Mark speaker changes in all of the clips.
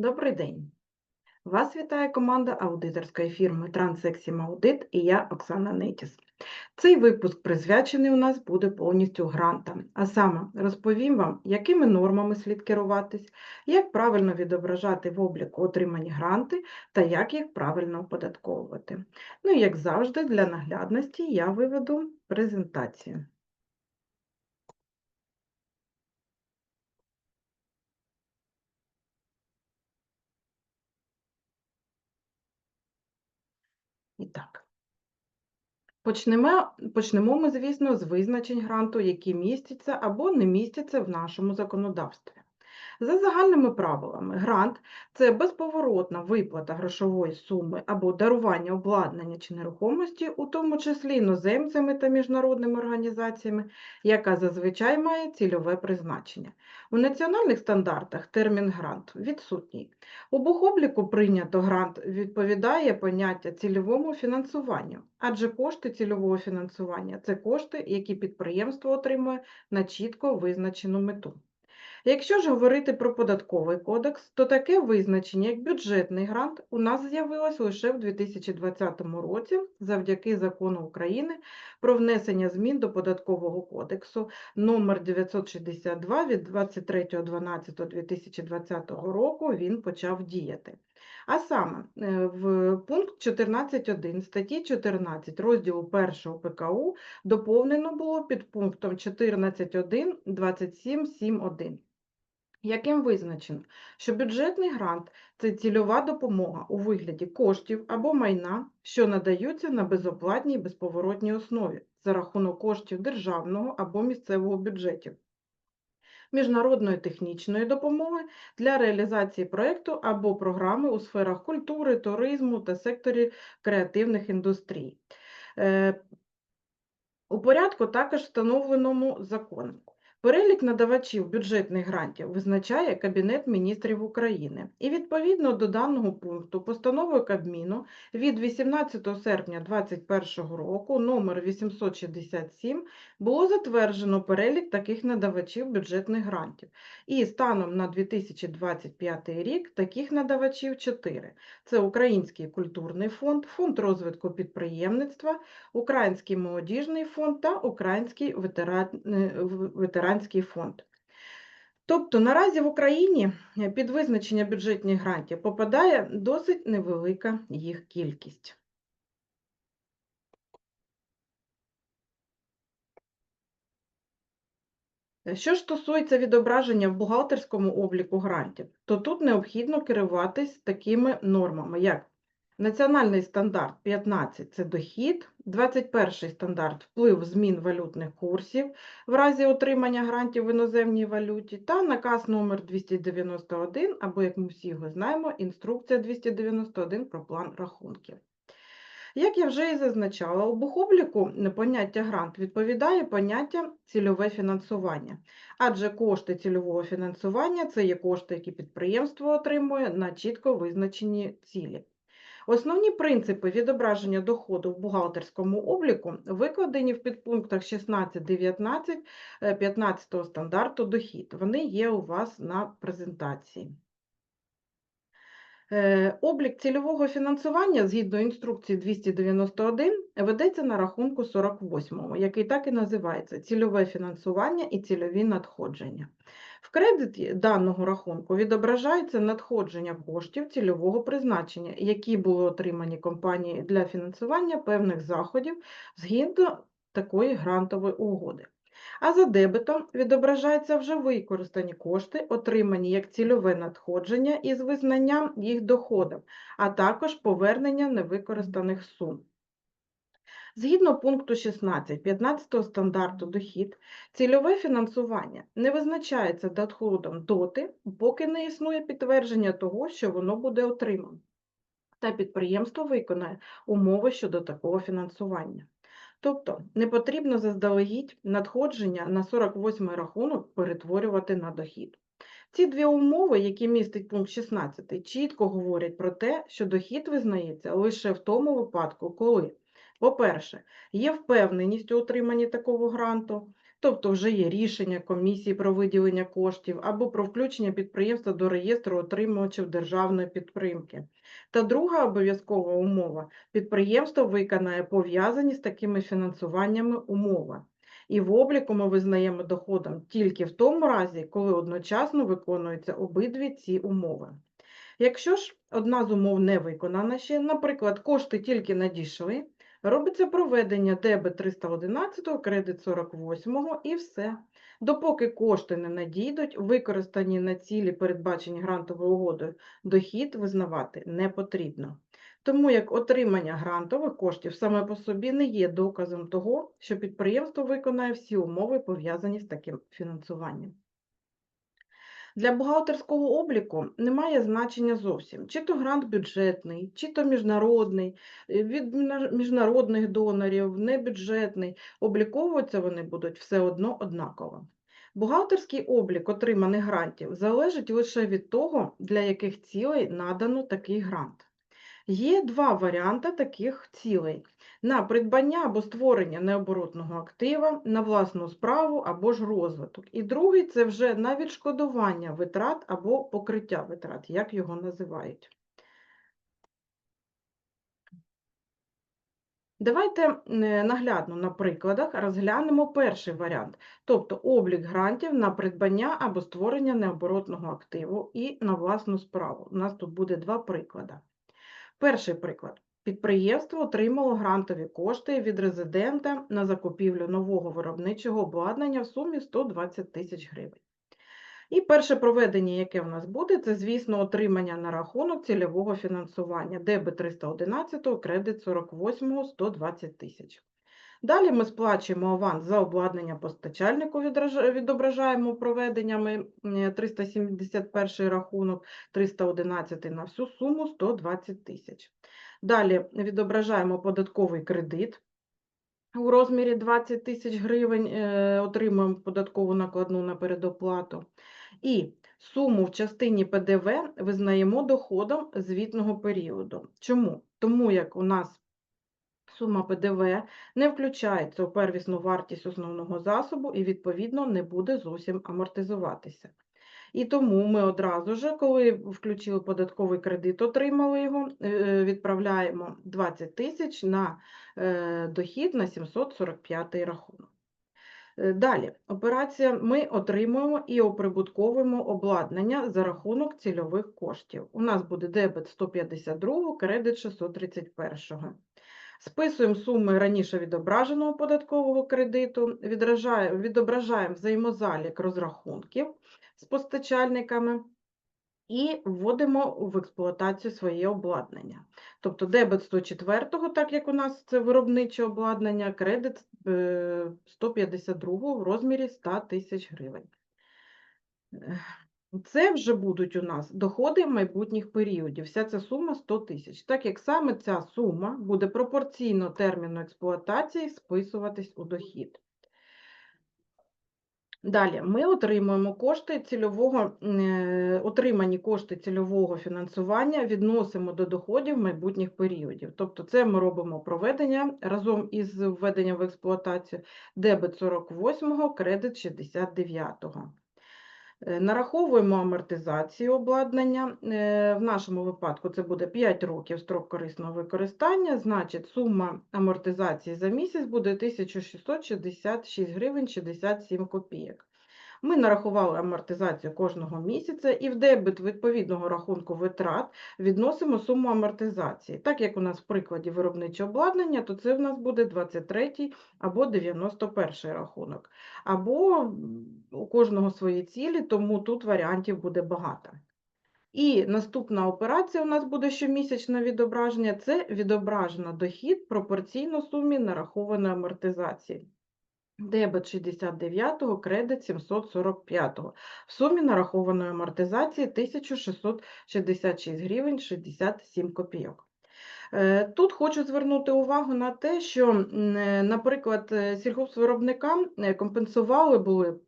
Speaker 1: Добрий день! Вас вітає команда аудиторської фірми Transexim Audit і я Оксана Нетіс. Цей випуск присвячений у нас буде повністю грантам, а саме розповім вам, якими нормами слід керуватись, як правильно відображати в обліку отримані гранти та як їх правильно оподатковувати. Ну і як завжди, для наглядності я виведу презентацію. І так. Почнемо, почнемо ми, звісно, з визначень гранту, які містяться або не містяться в нашому законодавстві. За загальними правилами, грант це безповоротна виплата грошової суми або дарування обладнання чи нерухомості, у тому числі іноземцями та міжнародними організаціями, яка зазвичай має цільове призначення. У національних стандартах термін грант відсутній. У бухобліку прийнято грант відповідає поняття цільовому фінансуванню, адже кошти цільового фінансування це кошти, які підприємство отримує на чітко визначену мету. Якщо ж говорити про податковий кодекс, то таке визначення, як бюджетний грант, у нас з'явилось лише в 2020 році завдяки закону України про внесення змін до податкового кодексу номер 962 від 23.12.2020 року він почав діяти. А саме е, в пункт 14.1 статті 14 розділу 1 ПКУ доповнено було під пунктом 14.1 27.7.1 яким визначено, що бюджетний грант це цільова допомога у вигляді коштів або майна, що надаються на безоплатній безповоротній основі за рахунок коштів державного або місцевого бюджетів. Міжнародної технічної допомоги для реалізації проєкту або програми у сферах культури, туризму та секторі креативних індустрій. Е, у порядку також встановленому законом. Перелік надавачів бюджетних грантів визначає Кабінет міністрів України. І відповідно до даного пункту постановою Кабміну від 18 серпня 2021 року номер 867 було затверджено перелік таких надавачів бюджетних грантів. І станом на 2025 рік таких надавачів 4. Це Український культурний фонд, Фонд розвитку підприємництва, Український молодіжний фонд та Український ветеран... ветеран фонд. Тобто наразі в Україні е, під визначення бюджетних грантів попадає досить невелика їх кількість. Що ж стосується відображення в бухгалтерському обліку грантів, то тут необхідно керуватись такими нормами, як Національний стандарт 15 це дохід, 21 стандарт вплив змін валютних курсів в разі отримання грантів в іноземній валюті, та наказ номер 291, або, як ми всі його знаємо, інструкція 291 про план рахунків. Як я вже і зазначала, у бухобліку поняття грант відповідає поняття цільове фінансування, адже кошти цільового фінансування це є кошти, які підприємство отримує на чітко визначені цілі. Основні принципи відображення доходу в бухгалтерському обліку викладені в підпунктах 16, 19, 15 стандарту дохід. Вони є у вас на презентації. Е, облік цільового фінансування згідно інструкції 291 ведеться на рахунку 48, який так і називається цільове фінансування і цільові надходження. В кредиті даного рахунку відображається надходження коштів цільового призначення, які були отримані компанією для фінансування певних заходів згідно такої грантової угоди. А за дебетом відображаються вже використані кошти, отримані як цільове надходження із визнанням їх доходом, а також повернення невикористаних сум. Згідно пункту 16 15 стандарту дохід, цільове фінансування не визначається доходом доти, поки не існує підтвердження того, що воно буде отримано, та підприємство виконає умови щодо такого фінансування. Тобто не потрібно заздалегідь надходження на 48-й рахунок перетворювати на дохід. Ці дві умови, які містить пункт 16, чітко говорять про те, що дохід визнається лише в тому випадку, коли по-перше, є впевненість у отриманні такого гранту. тобто вже є рішення комісії про виділення коштів або про включення підприємства до реєстру отримувачів державної підтримки. Та друга обов'язкова умова – підприємство виконає пов'язані з такими фінансуваннями умови. І в обліку ми визнаємо доходом тільки в тому разі, коли одночасно виконуються обидві ці умови. Якщо ж одна з умов не виконана ще, наприклад, кошти тільки надійшли, робиться проведення дебет 311, кредит 48 і все. Допоки кошти не надійдуть, використані на цілі, передбачені грантовою угодою, дохід визнавати не потрібно. Тому як отримання грантових коштів саме по собі не є доказом того, що підприємство виконає всі умови, пов'язані з таким фінансуванням. Для бухгалтерського обліку немає значення зовсім, чи то грант бюджетний, чи то міжнародний, е, від міжнародних донорів, небюджетний. Обліковуватися вони будуть все одно однаково. Бухгалтерський облік отриманих грантів залежить лише від того, для яких цілей надано такий грант. Є два варіанти таких цілей: на придбання або створення необоротного актива, на власну справу або ж розвиток. І другий це вже на відшкодування витрат або покриття витрат, як його називають. Давайте е, наглядно на прикладах розглянемо перший варіант, тобто облік грантів на придбання або створення необоротного активу і на власну справу. У нас тут буде два приклади. Перший приклад. Підприємство отримало грантові кошти від резидента на закупівлю нового виробничого обладнання в сумі 120 тисяч гривень. І перше проведення, яке в нас буде, це, звісно, отримання на рахунок цільового фінансування, дебет 311, кредит 48, 120 тисяч. Далі ми сплачуємо аванс за обладнання постачальнику, відображаємо проведеннями е, 371 рахунок, 311 на всю суму 120 тисяч. Далі відображаємо податковий кредит у розмірі 20 тисяч гривень, е, отримуємо податкову накладну на передоплату. І суму в частині ПДВ визнаємо доходом звітного періоду. Чому? Тому як у нас сума ПДВ не включається у первісну вартість основного засобу і, відповідно, не буде зовсім амортизуватися. І тому ми одразу ж, коли включили податковий кредит, отримали його, е, відправляємо 20 тисяч на е, дохід на 745 рахунок. Е, Далі, операція ми отримуємо і оприбутковуємо обладнання за рахунок цільових коштів. У нас буде дебет 152, кредит 631. Списуємо суми раніше відображеного податкового кредиту, відображаємо взаємозалік розрахунків з постачальниками і вводимо в експлуатацію своє обладнання. Тобто дебет 104, так як у нас це виробниче обладнання, кредит е, 152 в розмірі 100 тисяч гривень. Це вже будуть у нас доходи майбутніх періодів. Вся ця сума 100 тисяч. Так як саме ця сума буде пропорційно терміну експлуатації списуватись у дохід. Далі ми отримуємо кошти цільового, е, отримані кошти цільового фінансування відносимо до доходів майбутніх періодів. Тобто це ми робимо проведення разом із введенням в експлуатацію дебет 48, кредит 69. Е, Нараховуємо амортизацію обладнання. Е, В нашому випадку це буде 5 років строк корисного використання, значить сума амортизації за місяць буде 1666 гривень 67 копійок. Ми нарахували амортизацію кожного місяця і в дебет відповідного рахунку витрат відносимо суму амортизації. Так як у нас в прикладі виробниче обладнання, то це в нас буде 23 або 91 рахунок. Або у кожного свої цілі, тому тут варіантів буде багато. І наступна операція у нас буде щомісячне відображення. Це відображено дохід пропорційно сумі нарахованої амортизації. Дебет 69-го, кредит 745-го. В сумі нарахованої амортизації 1666 гривень 67 копійок. Е, Тут хочу звернути увагу на те, що, е, наприклад, е, сільгоспвиробникам компенсували були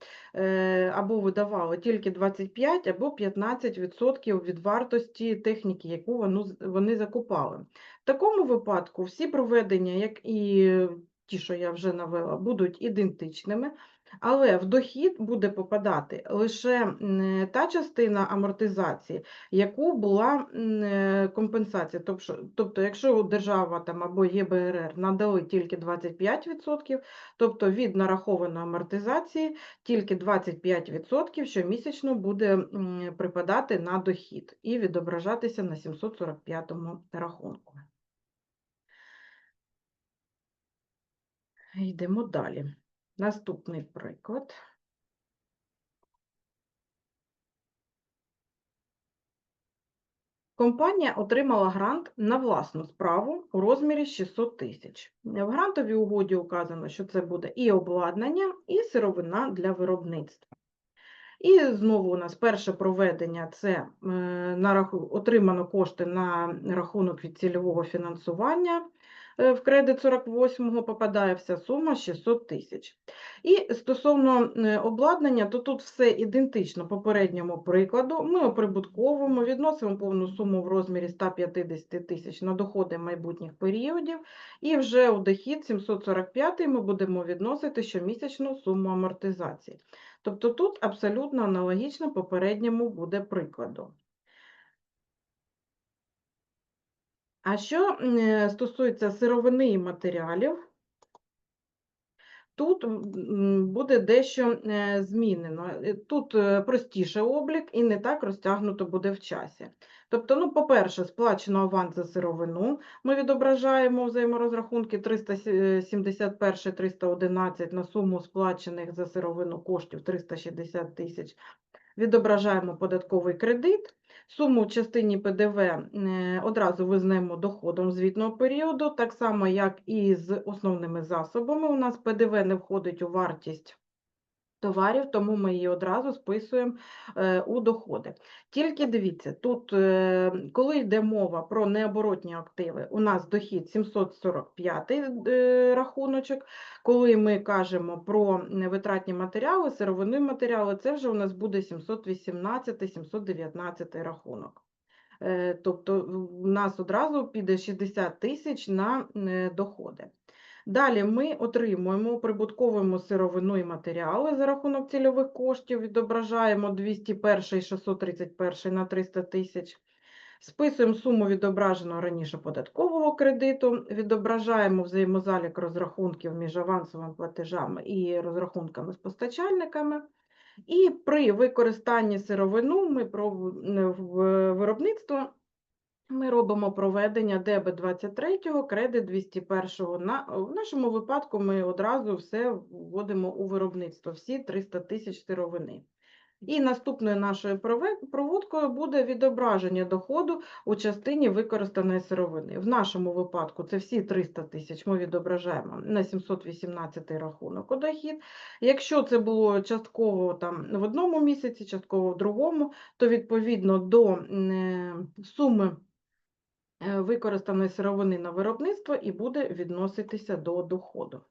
Speaker 1: або видавали тільки 25 або 15% від вартості техніки, яку вони закупали. В такому випадку всі проведення, як і ті, що я вже навела, будуть ідентичними, але в дохід буде попадати лише та частина амортизації, яку була е, компенсація. Тобто, тобто, якщо держава там або ЄБРР надали тільки 25%, тобто від нарахованої амортизації тільки 25% щомісячно буде припадати на дохід і відображатися на 745 рахунку. Йдемо далі. Наступний приклад. Компанія отримала грант на власну справу у розмірі 600 тисяч. В грантовій угоді указано, що це буде і обладнання, і сировина для виробництва. І знову у нас перше проведення це е, на раху- отримано кошти на рахунок від цільового фінансування. Е, В кредит 48-го попадає вся сума 600 тисяч. І стосовно е, обладнання, то тут все ідентично попередньому прикладу. Ми оприбутковуємо, відносимо повну суму в розмірі 150 тисяч на доходи майбутніх періодів, і вже у дохід 745 ми будемо відносити щомісячну суму амортизації. Тобто тут абсолютно аналогічно попередньому буде прикладу. А що стосується сировини і матеріалів, тут буде дещо е, змінено. Е, Тут е, простіше облік і не так розтягнуто буде в часі. Тобто, ну, по-перше, сплачено аванс за сировину. Ми відображаємо взаєморозрахунки 371-311 на суму сплачених за сировину коштів 360 тисяч. Відображаємо податковий кредит. Суму в частині ПДВ е, одразу визнаємо доходом звітного періоду, так само, як і з основними засобами. У нас ПДВ не входить у вартість товарів, тому ми її одразу списуємо е, у доходи. Тільки дивіться, тут, е, коли йде мова про необоротні активи, у нас дохід 745 е, рахуночок. Коли ми кажемо про витратні матеріали, сировинні матеріали, це вже у нас буде 718-719 рахунок. Тобто в нас одразу піде 60 тисяч на доходи. Далі ми отримуємо, прибутковуємо сировину і матеріали за рахунок цільових коштів, відображаємо 201 і 631 на 300 тисяч. Списуємо суму відображеного раніше податкового кредиту, відображаємо взаємозалік розрахунків між авансовими платежами і розрахунками з постачальниками. І при використанні сировину ми в виробництво ми робимо проведення дебет 23, кредит 201. На, в нашому випадку ми одразу все вводимо у виробництво, всі 300 тисяч сировини. І наступною нашою проводкою буде відображення доходу у частині використаної сировини. В нашому випадку це всі 300 тисяч ми відображаємо на 718 рахунок у дохід. Якщо це було частково там в одному місяці, частково в другому, то відповідно до е, суми е, використаної сировини на виробництво і буде відноситися до доходу.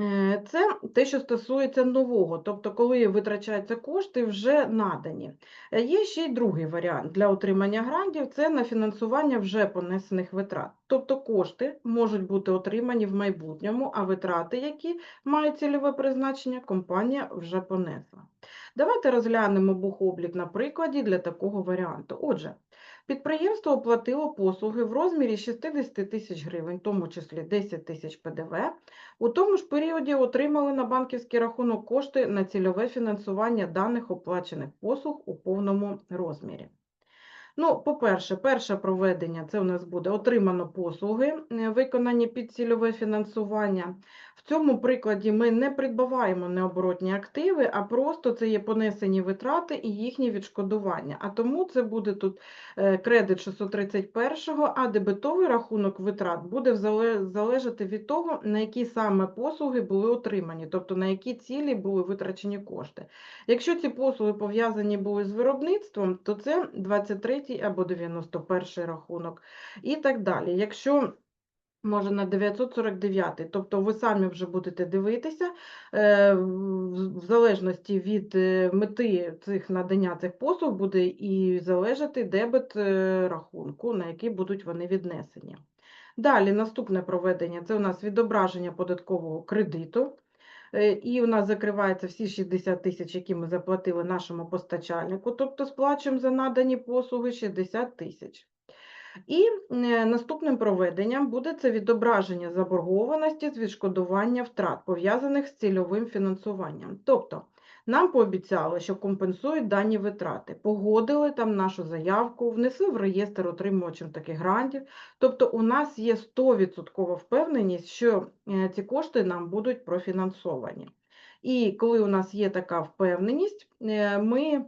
Speaker 1: Е, Це те, що стосується нового, тобто коли витрачаються кошти вже надані. Е, Є ще й другий варіант для отримання грантів це на фінансування вже понесених витрат. Тобто кошти можуть бути отримані в майбутньому, а витрати, які мають цільове призначення, компанія вже понесла. Давайте розглянемо бухоблік на прикладі для такого варіанту. Отже, підприємство оплатило послуги в розмірі 60 тисяч гривень, в тому числі 10 тисяч ПДВ, у тому ж періоді отримали на банківський рахунок кошти на цільове фінансування даних оплачених послуг у повному розмірі. Ну, по-перше, перше проведення це у нас буде отримано послуги, е, виконані під цільове фінансування. В цьому прикладі ми не придбаваємо необоротні активи, а просто це є понесені витрати і їхні відшкодування. А тому це буде тут е, кредит 631, а дебетовий рахунок витрат буде залежати від того, на які саме послуги були отримані, тобто на які цілі були витрачені кошти. Якщо ці послуги пов'язані були з виробництвом, то це 23 або 91 рахунок і так далі. Якщо може на 949. Тобто ви самі вже будете дивитися, е, в залежності від е, мети цих надання цих послуг буде і залежати дебет е, рахунку, на який будуть вони віднесені. Далі наступне проведення це у нас відображення податкового кредиту. І у нас закриваються всі 60 тисяч, які ми заплатили нашому постачальнику, тобто сплачуємо за надані послуги 60 тисяч. І е, наступним проведенням буде це відображення заборгованості з відшкодування втрат, пов'язаних з цільовим фінансуванням. Тобто нам пообіцяли, що компенсують дані витрати, погодили там нашу заявку, внесли в реєстр отримувачів таких грантів. Тобто у нас є 100% впевненість, що е, ці кошти нам будуть профінансовані. І коли у нас є така впевненість, е, ми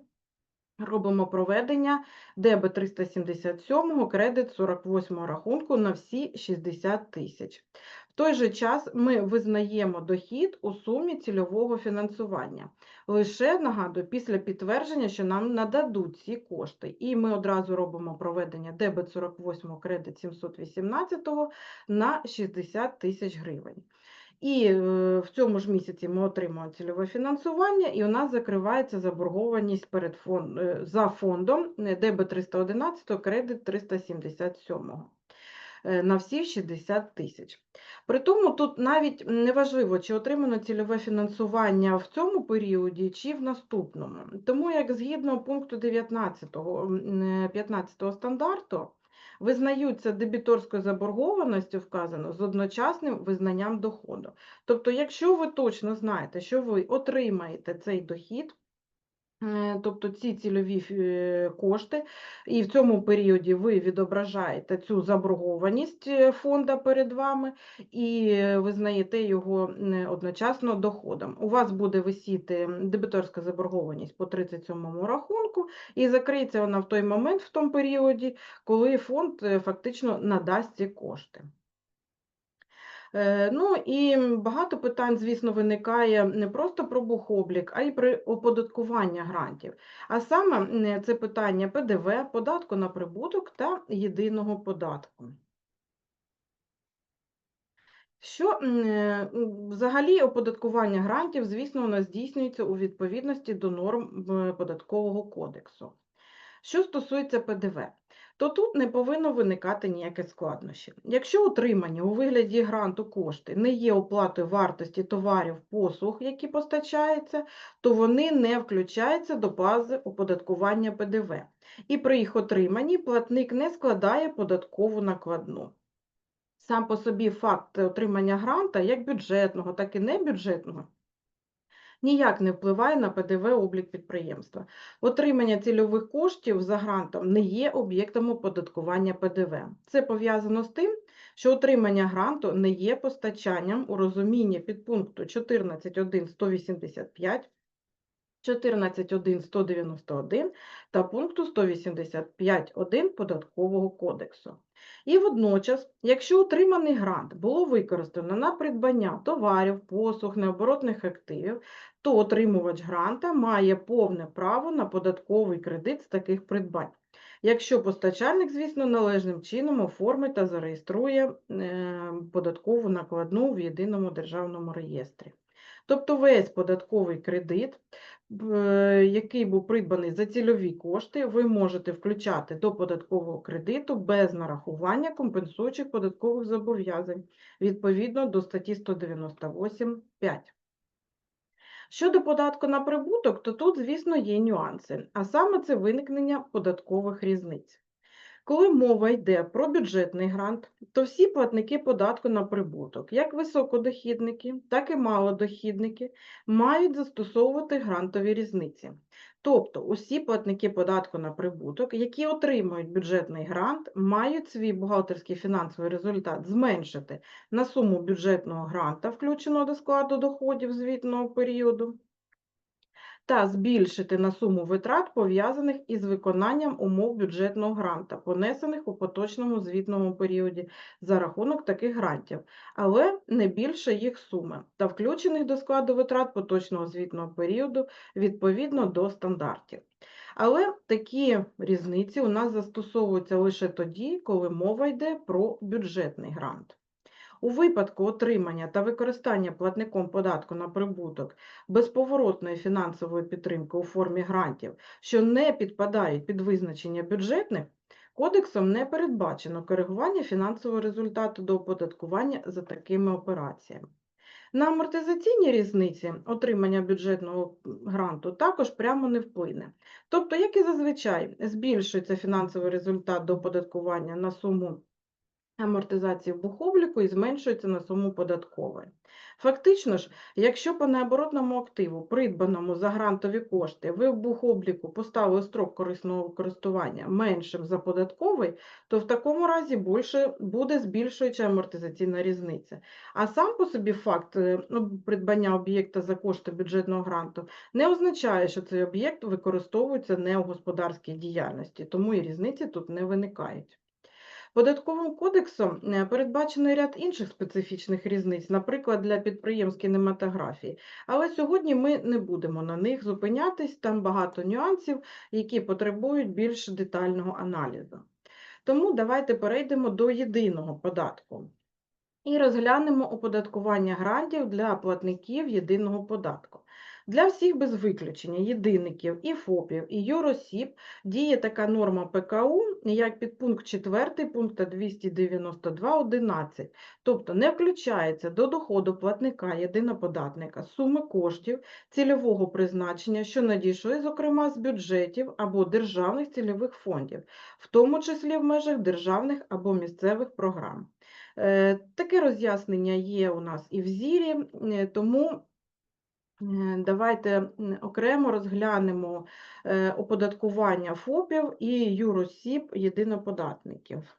Speaker 1: робимо проведення дебет 377, кредит 48 рахунку на всі 60 тисяч. В той же час ми визнаємо дохід у сумі цільового фінансування. Лише, нагадую, після підтвердження, що нам нададуть ці кошти. І ми одразу робимо проведення дебет 48, кредит 718 на 60 тисяч гривень. І е, в цьому ж місяці ми отримуємо цільове фінансування, і у нас закривається заборгованість перед фонд, е, за фондом е, ДБ 311, кредит 377 е, на всі 60 тисяч. При тому тут навіть не важливо, чи отримано цільове фінансування в цьому періоді, чи в наступному. Тому як згідно пункту 19 м, е, 15 стандарту, визнаються дебіторською заборгованістю вказано з одночасним визнанням доходу. Тобто, якщо ви точно знаєте, що ви отримаєте цей дохід, тобто ці цільові е, кошти, і в цьому періоді ви відображаєте цю заборгованість е, фонда перед вами і е, визнаєте його е, одночасно доходом. У вас буде висіти дебіторська заборгованість по 37-му рахунку, і закриється вона в той момент, в тому періоді, коли фонд е, фактично надасть ці кошти. Е, Ну і багато питань, звісно, виникає не просто про бухоблік, а й при оподаткування грантів. А саме це питання ПДВ, податку на прибуток та єдиного податку. Що е, взагалі оподаткування грантів, звісно, у нас здійснюється у відповідності до норм податкового кодексу. Що стосується ПДВ, то тут не повинно виникати ніяких складнощів. Якщо отримані у вигляді гранту кошти не є оплатою вартості товарів, послуг, які постачаються, то вони не включаються до бази оподаткування ПДВ. І при їх отриманні платник не складає податкову накладну. Сам по собі факт отримання гранта, як бюджетного, так і небюджетного, ніяк не впливає на ПДВ облік підприємства. Отримання цільових коштів за грантом не є об'єктом оподаткування ПДВ. Це пов'язано з тим, що отримання гранту не є постачанням у розумінні підпункту 14.1.185, 14.1.191 та пункту 185.1 Податкового кодексу. І водночас, якщо отриманий грант було використано на придбання товарів, послуг, необоротних активів, то отримувач гранта має повне право на податковий кредит з таких придбань. Якщо постачальник, звісно, належним чином оформить та зареєструє е, податкову накладну в єдиному державному реєстрі. Тобто весь податковий кредит, який був придбаний за цільові кошти, ви можете включати до податкового кредиту без нарахування компенсуючих податкових зобов'язань відповідно до статті 198.5. Щодо податку на прибуток, то тут, звісно, є нюанси, а саме це виникнення податкових різниць. Коли мова йде про бюджетний грант, то всі платники податку на прибуток, як високодохідники, так і малодохідники, мають застосовувати грантові різниці. Тобто усі платники податку на прибуток, які отримують бюджетний грант, мають свій бухгалтерський фінансовий результат зменшити на суму бюджетного гранта, включеного до складу доходів звітного періоду, та збільшити на суму витрат, пов'язаних із виконанням умов бюджетного гранта, понесених у поточному звітному періоді за рахунок таких грантів, але не більше їх суми, та включених до складу витрат поточного звітного періоду відповідно до стандартів. Але такі різниці у нас застосовуються лише тоді, коли мова йде про бюджетний грант. У випадку отримання та використання платником податку на прибуток безповоротної фінансової підтримки у формі грантів, що не підпадають під визначення бюджетних, кодексом не передбачено коригування фінансового результату до оподаткування за такими операціями. На амортизаційні різниці отримання бюджетного гранту також прямо не вплине. Тобто, як і зазвичай, збільшується фінансовий результат до оподаткування на суму амортизації бухобліку і зменшується на суму податкової. Фактично ж, якщо по необоротному активу, придбаному за грантові кошти, ви в бухобліку поставили строк корисного користування меншим за податковий, то в такому разі більше буде збільшуюча амортизаційна різниця. А сам по собі факт е, ну, придбання об'єкта за кошти бюджетного гранту не означає, що цей об'єкт використовується не у господарській діяльності, тому і різниці тут не виникають. Податковим кодексом е, передбачений ряд інших специфічних різниць, наприклад, для підприємств кінематографії. Але сьогодні ми не будемо на них зупинятись, там багато нюансів, які потребують більш детального аналізу. Тому давайте перейдемо до єдиного податку і розглянемо оподаткування грантів для платників єдиного податку. Для всіх без виключення єдинників і ФОПів, і юросіб діє така норма ПКУ, як підпункт 4 пункту 292.11, тобто не включається до доходу платника єдиноподатника суми коштів цільового призначення, що надійшли, зокрема, з бюджетів або державних цільових фондів, в тому числі в межах державних або місцевих програм. Е, Таке роз'яснення є у нас і в зірі, е, тому Давайте окремо розглянемо е, оподаткування ФОПів і юросіб єдиноподатників,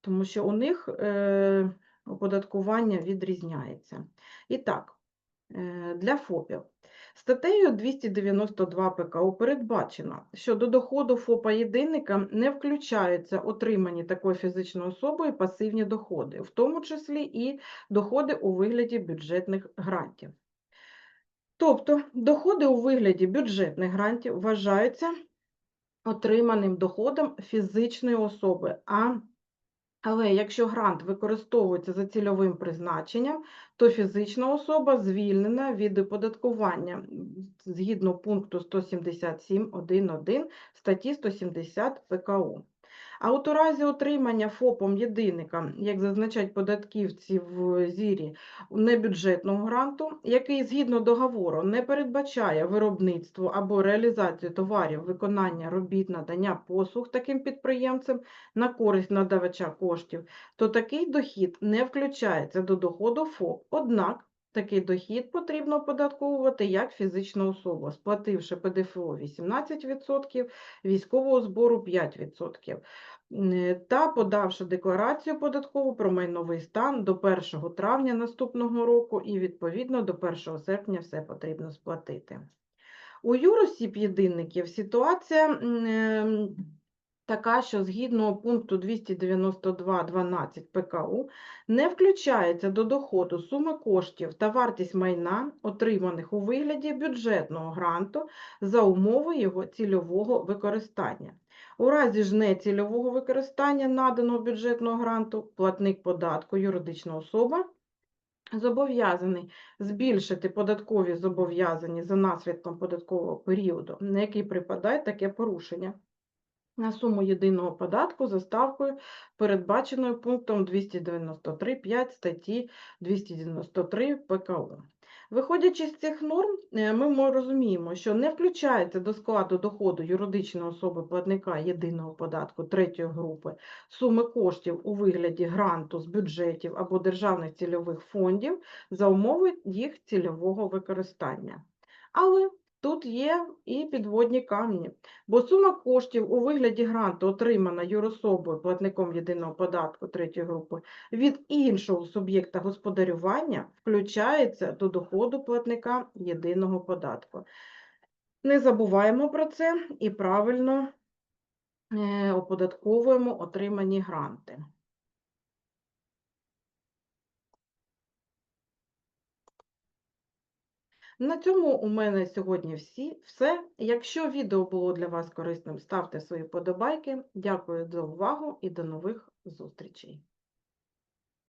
Speaker 1: тому що у них е, оподаткування відрізняється. І так, е, для ФОПів. Статтею 292 ПКУ передбачено, що до доходу ФОПа єдинника не включаються отримані такою фізичною особою пасивні доходи, в тому числі і доходи у вигляді бюджетних грантів. Тобто доходи у вигляді бюджетних грантів вважаються отриманим доходом фізичної особи, а але якщо грант використовується за цільовим призначенням, то фізична особа звільнена від оподаткування згідно пункту 177.1.1 статті 170 ПКУ. А от у разі отримання ФОПом єдинника, як зазначають податківці в зірі, небюджетного гранту, який згідно договору не передбачає виробництво або реалізацію товарів, виконання робіт, надання послуг таким підприємцям на користь надавача коштів, то такий дохід не включається до доходу ФОП. Однак такий дохід потрібно оподатковувати як фізична особа, сплативши ПДФО 18%, військового збору 5%, та подавши декларацію податкову про майновий стан до 1 травня наступного року і відповідно до 1 серпня все потрібно сплатити. У юросіб єдинників ситуація ем, така, що згідно пункту 292.12 ПКУ не включається до доходу суми коштів та вартість майна, отриманих у вигляді бюджетного гранту за умови його цільового використання. У разі ж нецільового використання наданого бюджетного гранту платник податку юридична особа зобов'язаний збільшити податкові зобов'язання за наслідком податкового періоду, на який припадає таке порушення на суму єдиного податку за ставкою, передбаченою пунктом 293.5 статті 293 ПКУ. Виходячи з цих норм, е, ми розуміємо, що не включається до складу доходу юридичної особи платника єдиного податку третьої групи суми коштів у вигляді гранту з бюджетів або державних цільових фондів за умови їх цільового використання. Але тут є і підводні камені. Бо сума коштів у вигляді гранту, отримана юрособою платником єдиного податку третьої групи, від іншого суб'єкта господарювання включається до доходу платника єдиного податку. Не забуваємо про це і правильно е, оподатковуємо отримані гранти. На цьому у мене сьогодні всі, все. Якщо відео було для вас корисним, ставте свої подобайки. Дякую за увагу і до нових зустрічей.